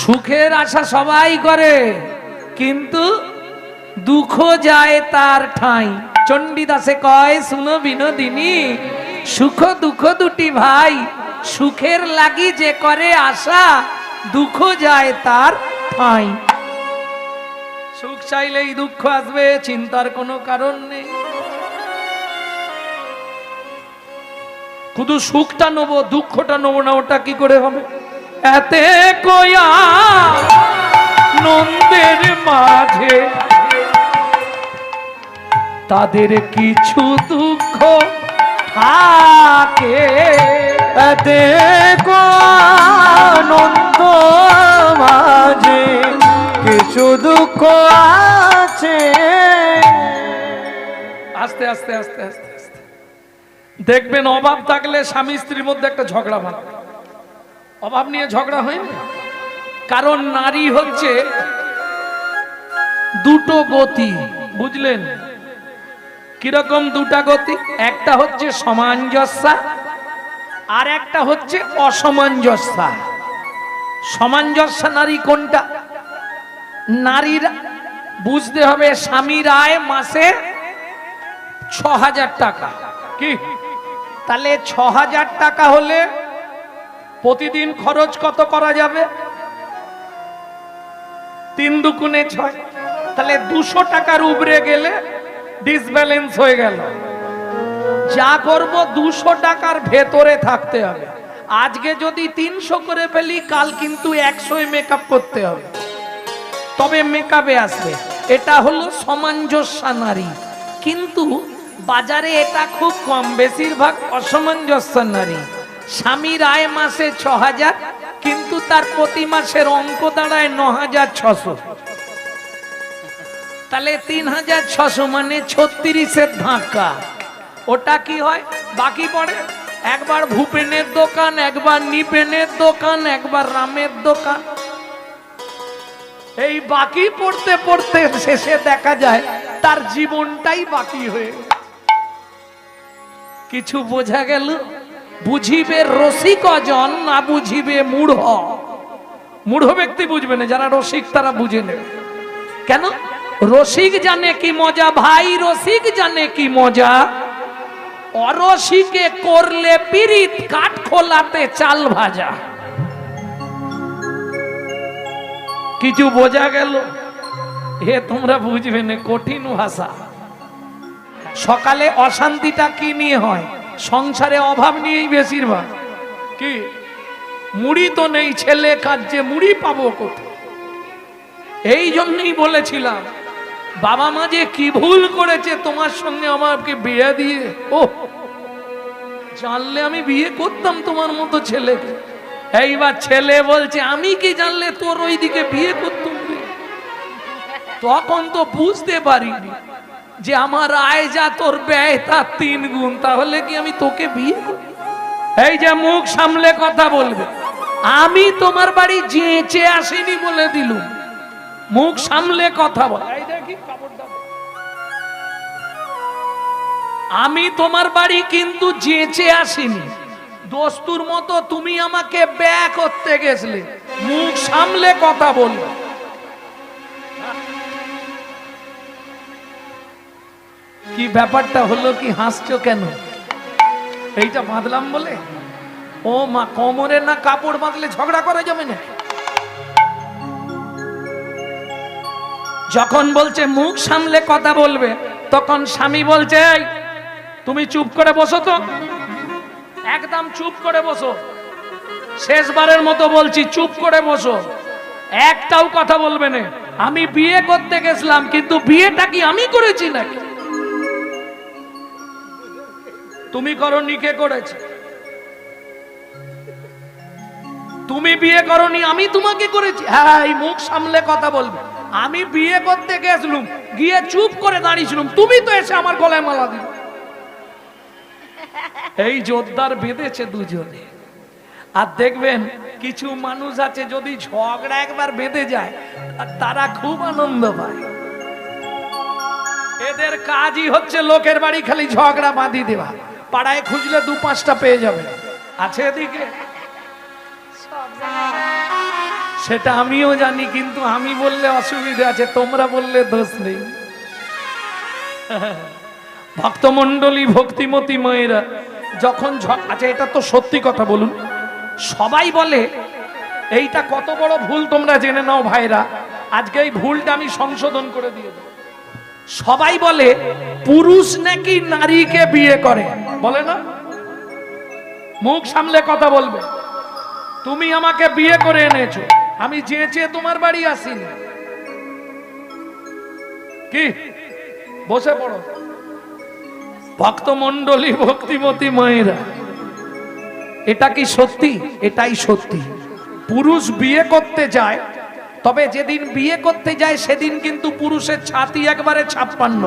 সুখের আশা সবাই করে, কিন্তু দুঃখ যায় তার ঠাঁই। চণ্ডীদাসে কয়, শুনো বিনোদিনী, সুখ দুঃখ দুটি ভাই, সুখের লাগি যে করে আশা, দুঃখ যায় তার ঠাঁই। সুখ চাইলেই দুঃখ আসবে, চিন্তার কোনো কারণ নেই। শুধু সুখটা নেব, দুঃখটা নেব না, ওটা কি করে হবে? এতে কয়া নন্দের মাঝে। তাদের কিছু দুঃখ থাকে। দেখো আনন্দ মাঝে কিছু দুঃখ আছে। আস্তে আস্তে আস্তে আস্তে আস্তে। দেখবেন অভাব থাকলে স্বামী স্ত্রীর মধ্যে একটা ঝগড়া ভালো অভাব নিয়ে ঝগড়া হয় না কারণ নারী হচ্ছে দুটো গতি, বুঝলেন? কীরকম দুটা গতি? একটা হচ্ছে সমাঞ্জস্যা আর একটা হচ্ছে অসমাঞ্জস্যা। সমাঞ্জস্যা নারী কোনটা? নারীর বুঝতে হবে স্বামীর আয় মাসে ছ হাজার টাকা। কি? তাহলে ছ হাজার টাকা হলে প্রতিদিন খরচ কত করা যাবে? তিন দুকুনে ছয়। তাহলে দুশো টাকার উপরে গেলে ডিসব্যালেন্স হয়ে গেল। যা করব দুশো টাকার ভেতরে থাকতে হবে। আজকে যদি তিনশো করে ফেলি, কাল কিন্তু একশোই মেকআপ করতে হবে। তবে মেকআপে আসবে। এটা হলো সামঞ্জস্য নারী। কিন্তু বাজারে এটা খুব কম। বেশিরভাগ অসামঞ্জস্য নারী। স্বামীর আয় মাসে ছ হাজার কিন্তু তার প্রতি মাসের অঙ্ক দাঁড়ায় ন হাজার ছশো। তাহলে তিন হাজার ছশো মানে ছত্রিশের ধাক্কা। ওটা কি হয়? বাকি পড়ে? একবার ভূপেনের দোকান, একবার নিপেনের দোকান, একবার রামের দোকান। এই বাকি পড়তে পড়তে শেষে দেখা যায়, তার জীবনটাই বাকি হয়ে কিছু বোঝা গেল? বুঝিবে রসিক জন না বুঝিবে মূঢ়। মূঢ় ব্যক্তি বুঝবে না, যারা রসিক তারা বুঝে নেবে। কেন? রসিক জানে কি মজা, ভাই রসিক জানে কি মজা। অরসিকে করলে পিরিত, কাঠ খোলাতে চাল ভাজা। কিছু বোঝা গেল? হে তোমরা বুঝবে না, কঠিন ভাষা। সকালে অশান্তিটা কি নিয়ে হয়? সংসারে অভাব নিয়েই বেশিরভাগ। কি? মুড়ি তো নেই, ছেলে কাজে মুড়ি পাবো কোথায়? এই জন্যই বলেছিলাম, বাবা মা যে কি ভুল করেছে, তোমার সঙ্গে আমাকে বিয়ে দিয়ে, ও, জানলে আমি বিয়ে করতাম তোমার মতো ছেলেকে। এইবার ছেলে বলছে, আমি কি জানলে তোর ওইদিকে বিয়ে করতাম তখন তো বুঝতে পারিনি। যে আমার আয় যা, তোর ব্যয়, তার তিন গুণ। তাহলে কি আমি তোকে বিয়ে? এই যে মুখ সামলে কথা বলবে। আমি তোমার বাড়ি যেচে আসিনি বলে দিলুম। মুখ সামলে কথা বল। আমি তোমার বাড়ি কিন্তু যেচে আসিনি। দোস্তুর মতো তুমি আমাকে ব্যয় করতে গেছলে। মুখ সামলে কথা বলবে। কি ব্যাপারটা হলো, কি হাসছো কেন? এইটা বাঁধলাম বলে? ও মা, কোমরে না কাপড় বাঁধলে ঝগড়া করা যাবে না? যখন বলছে, মুখ সামলে কথা বলবে, তখন স্বামী বলছে তুমি চুপ করে বসো তো। একদম চুপ করে বসো। শেষবারের মতো বলছি, চুপ করে বসো। একটাও কথা বলবে না। আমি বিয়ে করতে গেছিলাম, কিন্তু বিয়েটা কি আমি করেছি নাকি? তুমি করনি কে করেছে? তুমি বিয়ে করনি, আমি তোমাকে করেছি। হ্যাঁ এই, মুখ সামলে কথা বলবে। আমি বিয়ে করতে গেছিলাম, গিয়ে চুপ করে দাঁড়িয়েছিলাম। তুমি তো এসে আমার গলায় মালা দিল। এই জোরদার বেঁধেছে দুজনে। আর দেখবেন, কিছু মানুষ আছে, যদি ঝগড়া একবার বেঁধে যায়, তারা খুব আনন্দ পায়। এদের কাজই হচ্ছে লোকের বাড়ি খালি ঝগড়া বাঁধি দেওয়া। পাড়ায় খুঁজলে দু পাঁচটা পেয়ে যাবে। আছে এদিকে? সেটা আমিও জানি, কিন্তু আমি বললে অসুবিধা আছে, তোমরা বললে দোষ নেই। ভক্তমণ্ডলী, ভক্তিমতী মায়েরা, যখন আচ্ছা এটা তো সত্যি কথা বলুন। সবাই বলে, এইটা কত বড় ভুল তোমরা জেনে নাও ভাইরা, আজকে এই ভুলটা আমি সংশোধন করে দিয়ে দেব। সবাই বলে, পুরুষ নাকি নারীকে বিয়ে করে? বলে না? মুখ সামলে কথা বলবে। তুমি আমাকে বিয়ে করে এনেছো। আমি চেয়ে তোমার বাড়ি আসিনি। কি? বসে পড়ো। ভক্তমণ্ডলী, ভক্তিমতী মায়েরা, এটা কি সত্যি? এটাই সত্যি। পুরুষ বিয়ে করতে যায় তবে যেদিন বিয়ে করতে যায়, সেদিন কিন্তু পুরুষের ছাতি একবারে ছাপ্পান্ন।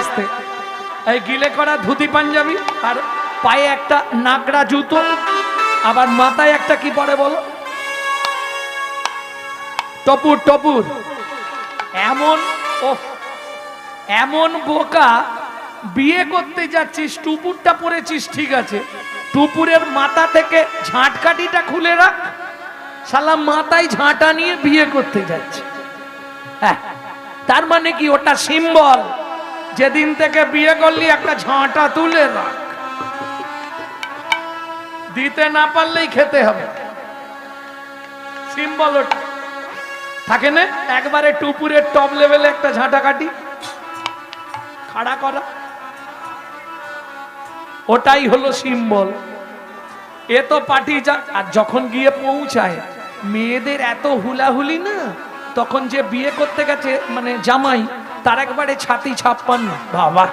আসতে, এই গিলে করা ধুতি পাঞ্জাবি আর পায়ে একটা নাকড়া জুতো, আবার মাথায় একটা কি পরে বলো? টপুর টপুর। এমন ও এমন বোকা বিয়ে করতে যাচ্ছিস, টুপুরটা পরেছিস, ঠিক আছে। টুপুরের মাথা থেকে ঝাঁটকাঠিটা খুলে রাখ। শালা মাথায় ঝাঁটা নিয়ে বিয়ে করতে যাচ্ছে। হ্যাঁ তার মানে কি? ওটা সিম্বল যেদিন থেকে বিয়ে করলি, একটা ঝাঁটা তুলে রাখ। দিতে না পারলেই খেতে হবে। সিম্বল ওটা। থাকে না? একবারে টুপুরের টপ লেভেলে একটা ঝাঁটা কাটি খাড়া করা। ওটাই হলো সিম্বল। এ তো যা- আর যখন গিয়ে পৌঁছায়, মেয়েদের এত হুলাহুলি না, তখন যে বিয়ে করতে গেছে মানে জামাই, তার একবারে ছাতি ছাপ্পান্ন। বাবা!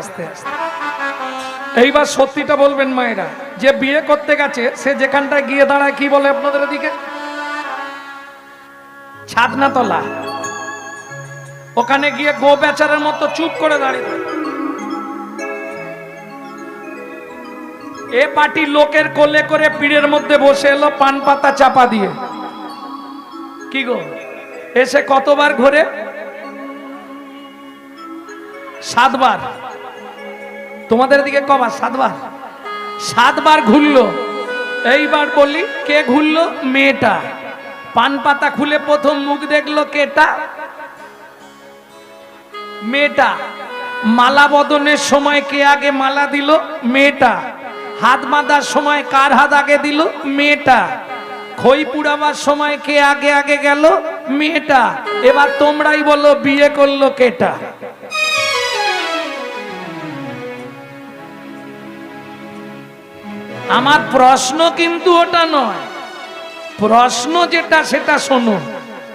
আস্তে আস্তে এইবার সত্যিটা বলবেন মায়েরা, যে বিয়ে করতে গেছে, সে যেখানটায় গিয়ে দাঁড়ায়, কি বলে আপনাদের দিকে ছাদনা তলা ওখানে গিয়ে গো বেচারের মতো চুপ করে দাঁড়িয়ে এ পার্টি লোকের কোলে করে পীরের মধ্যে বসে এলো, পান পাতা চাপা দিয়ে। কি গো? এসে কতবার ঘুরে? সাতবার। তোমাদের দিকে কবার, সাতবার। সাতবার ঘুরলো। এইবার বলি, কে ঘুরলো? মেয়েটা। পান পাতা খুলে প্রথম মুখ দেখল কেটা? মেয়েটা। মালা বদনের সময় কে আগে মালা দিল? মেয়েটা। হাত বাঁধার সময় কার হাত আগে দিল? মেয়েটা। খই পুড়াবার সময় কে আগে আগে গেল? মেয়েটা। এবার তোমরাই বলো, বিয়ে করল কেটা? আমার প্রশ্ন কিন্তু ওটা নয়। প্রশ্ন যেটা, সেটা শোনো।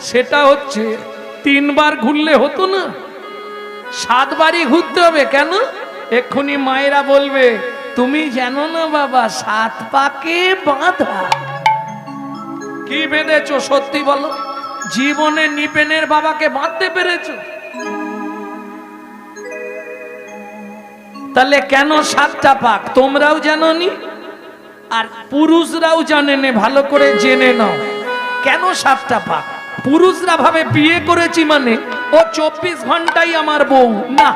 সেটা হচ্ছে, তিনবার ঘুরলে হতো না? সাতবারই ঘুরতে হবে কেন? এক্ষুনি মায়েরা বলবে, তুমি জানো না বাবা, সাত পাকে বাঁধা। কি বেঁধেছো সত্যি বলো? জীবনে নিপেনের বাবাকে বাঁধতে পেরেছ? তাহলে কেন সাতটা পাক? তোমরাও জানো নি আর পুরুষরাও জানে নে, ভালো করে জেনে নাও। কেন সাতটা পাক? পুরুষরা ভাবে বিয়ে করেছি মানে ও চব্বিশ ঘন্টাই আমার বউ। না,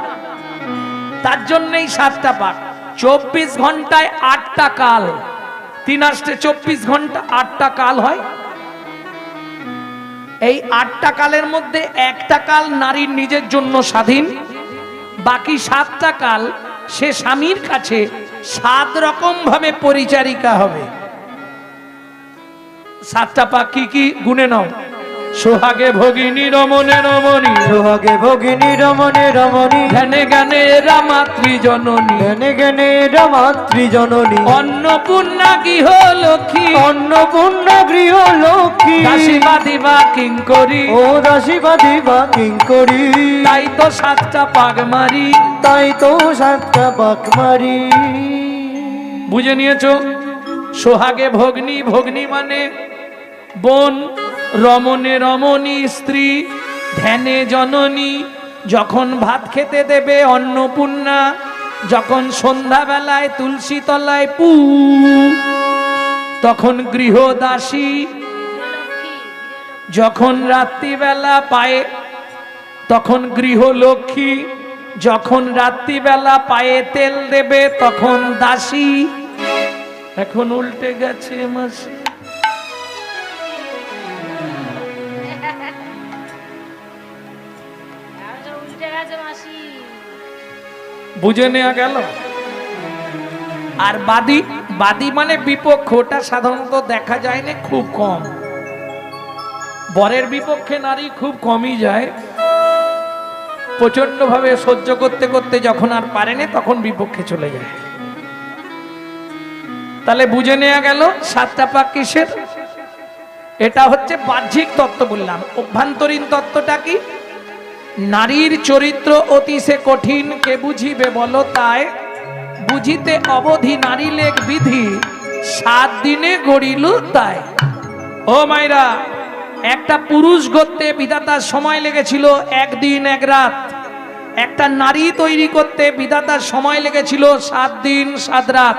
তার জন্যই সাতটা পাক। চব্বিশ ঘন্টায় আটটা কাল। তিন আসতে চব্বিশ ঘণ্টা আটটা কাল হয়। এই আটটা কালের মধ্যে একটা কাল নারীর নিজের জন্য স্বাধীন, বাকি সাতটা কাল সে স্বামীর কাছে সাত রকম ভাবে পরিচারিকা হবে। সাতটা পা কি কি গুনে নাও। সোহাগে ভগিনী রমণে রমণী। সোহাগে ভগিনী রমণে রমণী। ধ্যানে গানে রামাত্রি জননী জ্ঞানে জ্ঞানে মাতৃ জননী অন্নপূর্ণা গৃহ লক্ষ্মী অন্নপূর্ণা গৃহ লক্ষ্মী দাসীবাদী বা কিঙ্করি। ও দাসীবাদী বা কিঙ্করি। তাই তো সাতটা পাগ মারি। তাই তো সাতটা পাক মারি। বুঝে নিয়েছ? সোহাগে ভগ্নী ভগ্নী মানে বোন, রমণে রমণী, স্ত্রী, ধ্যানে জননী, যখন ভাত খেতে দেবে অন্নপূর্ণা, যখন সন্ধ্যাবেলায় তুলসী তলায় পু, তখন গৃহদাসী, যখন রাত্রিবেলা পায়ে, তখন গৃহলক্ষ্মী, যখন রাত্রিবেলা পায়ে তেল দেবে, তখন দাসী এখন উল্টে গেছে মাসি। বুঝে নেওয়া গেল? আর বাদী বাদী মানে বিপক্ষ, ওটা সাধারণত দেখা যায় না, খুব কম। বরের বিপক্ষে নারী খুব কমই যায়। প্রচণ্ড ভাবে সহ্য করতে করতে যখন আর পারেনি তখন বিপক্ষে চলে যায়। তাহলে বুঝে নেওয়া গেল, সাতটা পাক কিসের? এটা হচ্ছে বাহ্যিক তত্ত্ব বললাম। অভ্যন্তরীণ তত্ত্বটা কি? নারীর চরিত্র অতি সে কঠিন, কে বুঝিবে বলো তাই? বুঝিতে অবধি নারী লেখ বিধি, সাত দিনে গড়িল তাই। ও মাইরা একটা পুরুষ গড়তে বিধাতার সময় লেগেছিল একদিন এক রাত। একটা নারী তৈরি করতে বিধাতার সময় লেগেছিল সাত দিন সাত রাত।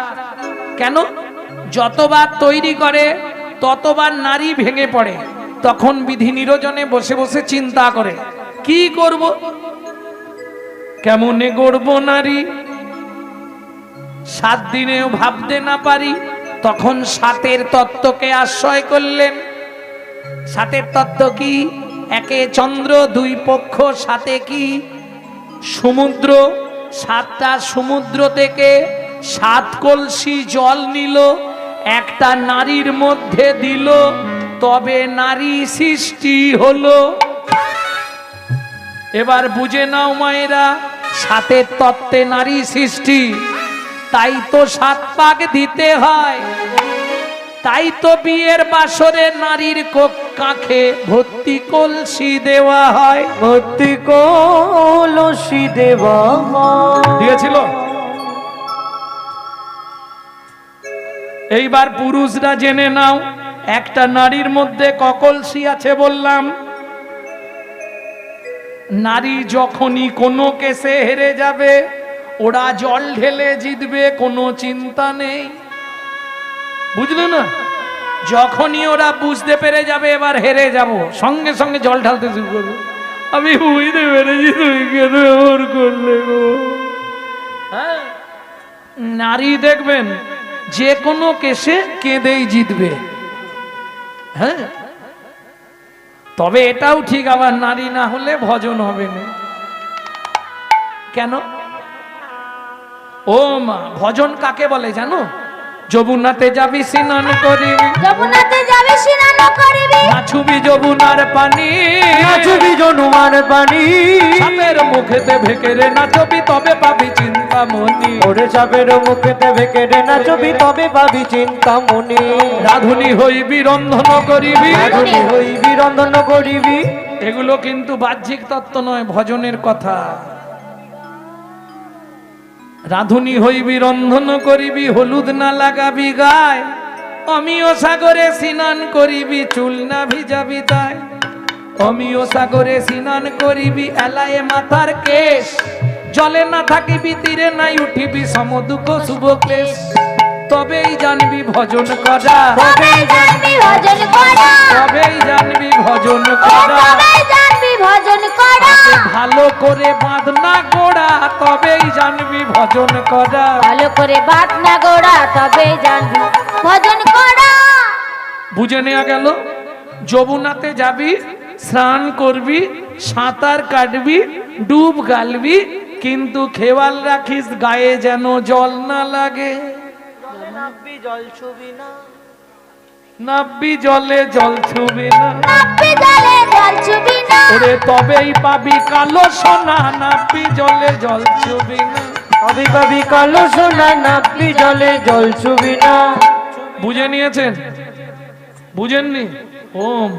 কেন? যতবার তৈরি করে, ততবার নারী ভেঙে পড়ে, তখন বিধি নিরজনে বসে বসে চিন্তা করে, কি করব? কেমনে গড়ব নারী? সাত দিনেও ভাবতে না পারি, তখন সাতের তত্ত্বকে আশ্রয় করলেন। সাতের তত্ত্ব কি? একে চন্দ্র, দুই পক্ষ সাথে কি? সমুদ্র, সাতটা সমুদ্র থেকে সাত কলসি জল নিল একটা নারীর মধ্যে দিল তবে নারী সৃষ্টি হলো। এবার বুঝে নাও মায়েরা সাতের তত্ত্বে নারী সৃষ্টি তাই তো সাত পাক দিতে হয়। তাই তো বিয়ের বাসরে নারীর কোক কাঁখে ভর্তি কলসি দেওয়া হয়। ভর্তি কলসি দেবা দিয়েছিল? এইবার পুরুষরা জেনে নাও, একটা নারীর মধ্যে ককলসি আছে বললাম। নারী যখনই কোনো কেসে হেরে যাবে, ওরা জল ঢেলে জিতবে, কোনো চিন্তা নেই। বুঝলে না? যখনই ওরা বুঝতে পেরে যাবে, এবার হেরে যাব। সঙ্গে সঙ্গে জল ঢালতে শুরু করবে। আমি বুঝতে পেরেছি করলে হ্যাঁ? নারী দেখবেন যে কোনো কেসে কেঁদেই জিতবে। হ্যাঁ? তবে এটাও ঠিক, আবার নারী না হলে ভজন হবে না। কেন? ও মা, ভজন কাকে বলে জানো? যমুনাতে যাবি স্নান করিবি। যমুনাতে যাবে স্নান করিবি। নাচুবি যমুনার পানি। নাচবি জনুমার পানি। সাপের মুখেতে ভেকেরে নাচবি তবে পাবি চিন্তা মনি ওরে চাপের মুখেতে ভেকে রে নাচবি তবে পাবি চিন্তা মনে রাধুনি হইবি রন্ধন করিবি। রাধুনি হইবি রন্ধন করিবি। এগুলো কিন্তু বাহ্যিক তত্ত্ব নয় ভজনের কথা। রাধুনি হইবি রন্ধন করিবি হলুদ না লাগাবি গায়। অমিও সাগরে স্নান করিবি চুল না ভিজাবি তাই। অমিও সাগরে স্নান করিবি এলায়ে মাথার কেশ। জলে না থাকিবি তীরে নাই উঠিবি সমদুঃখ শুভ ক্লেশ। তবেই জানবি ভজন করা। তবে জানবি ভজন করা। তবেই জানবি ভজন করা। ভজন করা। ভালো করে বাঁধনা গোড়া তবেই জানবি ভজন করা। ভালো করে বাদ না গোড়া তবে জানবি ভজন করা। বুঝে নেওয়া গেল? যমুনাতে যাবি স্নান করবি সাঁতার কাটবি ডুব গালবি কিন্তু খেয়াল রাখিস গায়ে যেন জল না লাগে। জল ছবি না। নাববি জলে জল ছুবি না। নাপি জলে জল না ওরে তবেই পাবি কালো সোনা নাপি জলে জল চুবি না। পাবি পাবি কালো সোনা নাপি জলে জল ছুবি না। বুঝে নিয়েছেন? বুঝেননি? ওম।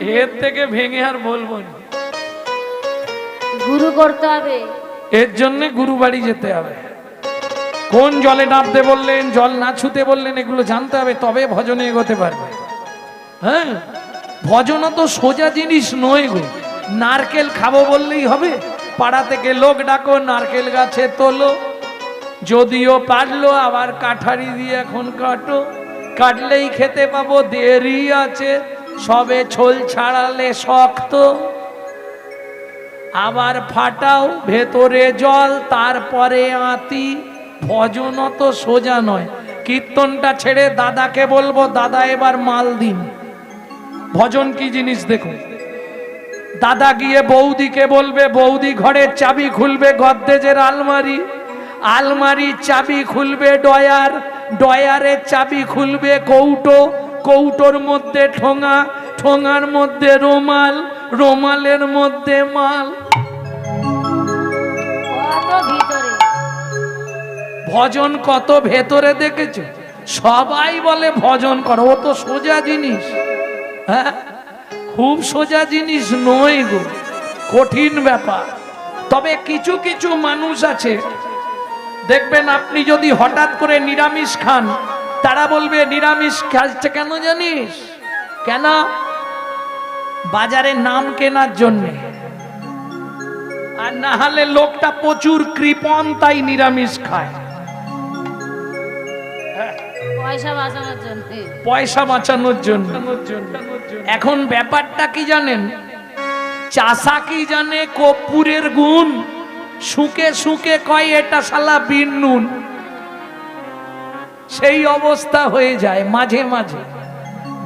এর থেকে ভেঙে আর বলব না। গুরু করতে হবে। এর জন্য গুরু বাড়ি যেতে হবে। কোন জলে নামতে বললেন জল না ছুতে বললেন এগুলো জানতে হবে তবে ভজনে এগোতে পারবে। হ্যাঁ? ভজন তো সোজা জিনিস নয় গো। নারকেল খাব বললেই হবে। পাড়া থেকে লোক ডাকো, নারকেল গাছে তোলো। যদিও পারল, আবার কাঠারি দিয়ে এখন কাটো। কাটলেই খেতে পাবো, দেরি আছে। সবে ছোল ছাড়ালে শক্ত। আবার ফাটাও ভেতরে জল, তারপরে আতি। ভজন তো সোজা নয়। কীর্তনটা ছেড়ে দাদাকে বলব, দাদা, এবার মাল দিন। ভজন কি জিনিস দেখুন? দাদা গিয়ে বৌদিকে বলবে বৌদি ঘরের চাবি খুলবে গদ্দেজের আলমারি। আলমারির চাবি খুলবে ডয়ার ডয়ারের চাবি খুলবে কৌটো। কৌটোর মধ্যে ঠোঙা ঠোঙার মধ্যে রোমাল রোমালের মধ্যে মাল। ভজন কত ভেতরে দেখেছ? সবাই বলে ভজন করো ও তো সোজা জিনিস। হ্যাঁ? খুব সোজা জিনিস নয় গো, কঠিন ব্যাপার। তবে কিছু কিছু মানুষ আছে, দেখবেন আপনি যদি হঠাৎ করে নিরামিষ খান, তারা বলবে, নিরামিষ খাচ্ছে কেন জানিস? কেন? বাজারে নাম কেনার জন্যে। আর না হলে লোকটা প্রচুর কৃপণ তাই নিরামিষ খায়। পয়সা বাঁচানোর জন্য। এখন ব্যাপারটা কি জানেন? চাষা কি জানে কর্পূরের গুণ? শুকে শুকে কয়, এটা শালা বিন নুন। সেই অবস্থা হয়ে যায় মাঝে মাঝে।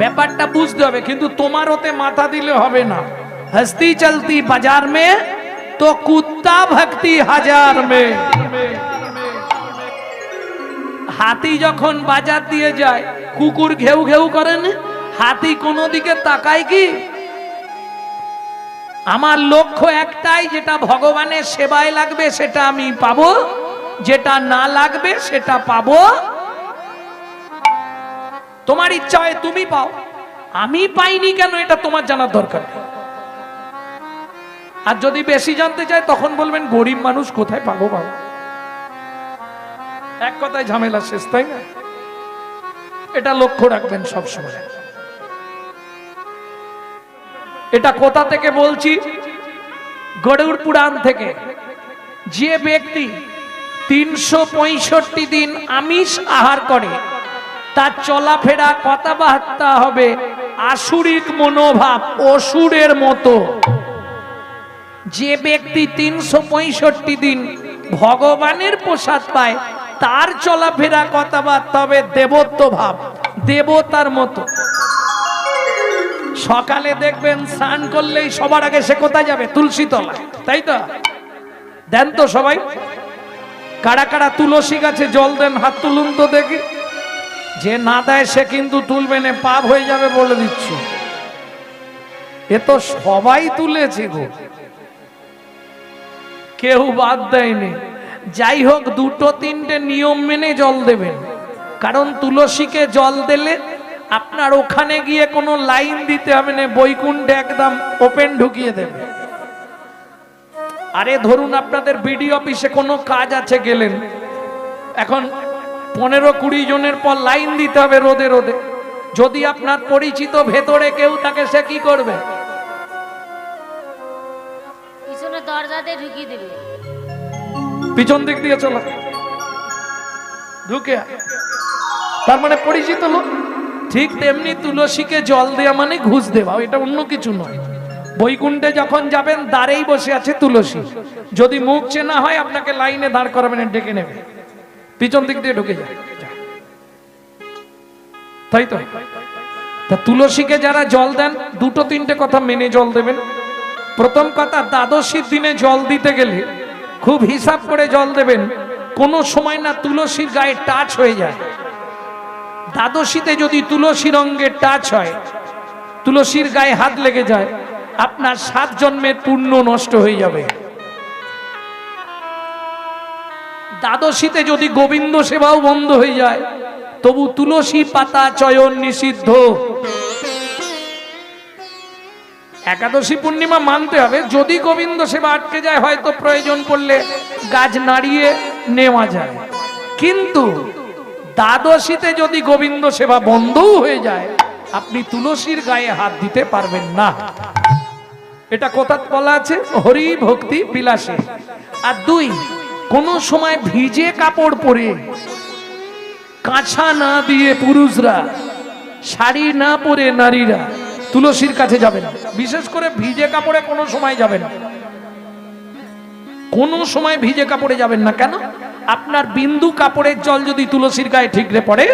ব্যাপারটা বুঝতে হবে, কিন্তু তোমার ওতে মাথা দিলে হবে না। হস্তি চলতি বাজার মে, তো কুত্তা ভক্তি হাজার মে। হাতি যখন বাজার দিয়ে যায়, কুকুর ঘেউ ঘেউ করেন হাতি কোনো দিকে তাকায় কি? আমার লক্ষ্য একটাই, যেটা ভগবানের সেবায় লাগবে, সেটা আমি পাবো। যেটা না লাগবে, সেটা পাবো। তোমার ইচ্ছা হয় তুমি পাও। আমি পাইনি কেন? এটা তোমার জানার দরকার নেই। আর যদি বেশি জানতে চায়, তখন বলবেন, গরিব মানুষ কোথায় পাবো পাবো এক কথায় ঝামেলা শেষ, তাই না? এটা লক্ষ্য রাখবেন সব সময় এটা কোথা থেকে বলছি? গরুর পুরাণ থেকে। যে ব্যক্তি তিনশো পঁয়ষট্টি দিন আমিষ আহার করে, তার চলাফেরা কথাবার্তা হবে আসুরিক মনোভাব, অসুরের মতো। যে ব্যক্তি তিনশো পঁয়ষট্টি দিন ভগবানের প্রসাদ পায় তার চলাফেরা কথাবার্তা হবে দেবত্ব ভাব, দেবতার মতো। সকালে দেখবেন স্নান করলেই সবার আগে সে কোথায় যাবে? তুলসী তলায় তাই তো? দেন তো সবাই। কারা কারা তুলসী গাছে জল দেন, হাত তুলুন তো দেখি। যে না দেয় সে কিন্তু তুলবে না, পাপ হয়ে যাবে বলে দিচ্ছি। এ তো সবাই তুলেছে গো। কেউ বাদ দেয়নি। যাই হোক, দুটো তিনটে নিয়ম মেনে জল দেবেন। কারণ তুলসীকে জল দিলে আপনার ওখানে গিয়ে কোনো লাইন দিতে হবে না, বৈকুণ্ঠে একদম ওপেন ঢুকিয়ে দেবে। আরে ধরুন আপনাদের বিডি অফিসে কোনো কাজ আছে, গেলেন। এখন পনেরো কুড়ি জনের পর লাইন দিতে হবে রোদে রোদে। যদি আপনার পরিচিত ভেতরে কেউ তাকে সে কি করবে? পিছনে দরজাতে ঢুকিয়ে দেবে। পিছন দিক দিয়ে চলো। ঢুকে। তার মানে পরিচিত লোক। ঠিক তেমনি তুলসীকে জল দেওয়া মানে ঘুষ দেওয়া। এটা অন্য কিছু নয়। বৈকুণ্ঠে যখন যাবেন দাঁড়েই বসে আছে তুলসী। যদি মুখ চেনা হয়, আপনাকে লাইনে দাঁড় করাবেন ডেকে নেবে পিছন দিক দিয়ে ঢুকে যায় তাই তো? তা তুলসীকে যারা জল দেন, দুটো তিনটে কথা মেনে জল দেবেন। প্রথম কথা, দ্বাদশীর দিনে জল দিতে গেলে খুব হিসাব করে জল দেবেন। কোনো সময় না তুলসীর গায়ে টাচ হয়ে যায়। দ্বাদশীতে যদি তুলসী রঙ্গের টাচ হয়, তুলসীর গায়ে হাত লেগে যায়, আপনার সাত জন্মের পুণ্য নষ্ট হয়ে যাবে। দ্বাদশীতে যদি গোবিন্দ সেবাও বন্ধ হয়ে যায়, তবু তুলসী পাতা চয়ন নিষিদ্ধ। একাদশী পূর্ণিমা মানতে হবে। যদি গোবিন্দ সেবা আটকে যায়, হয়তো প্রয়োজন পড়লে গাছ নাড়িয়ে নেওয়া যায়। কিন্তু দ্বাদশীতে যদি গোবিন্দ সেবা বন্ধও হয়ে যায়, আপনি তুলসীর গায়ে হাত দিতে পারবেন না। এটা কোথায় বলা আছে? হরি ভক্তি বিলাসে। আর দুই, কোন সময় ভিজে কাপড় পরে কাঁচা না দিয়ে পুরুষরা, শাড়ি না পরে নারীরা তুলসীর কাছে যাবেন। বিশেষ করে ভিজে কাপড়ে কোনো সময় যাবেন কোনো সময় ভিজে কাপড়ে যাবেন না। কেন? আপনার বিন্দু কাপড়ের জল যদি তুলসীর গায়ে ঠিকরে পড়ে,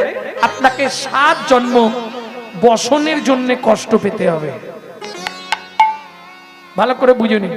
আপনাকে সাত জন্ম বসনের জন্য কষ্ট পেতে হবে। ভালো করে বুঝে নিন।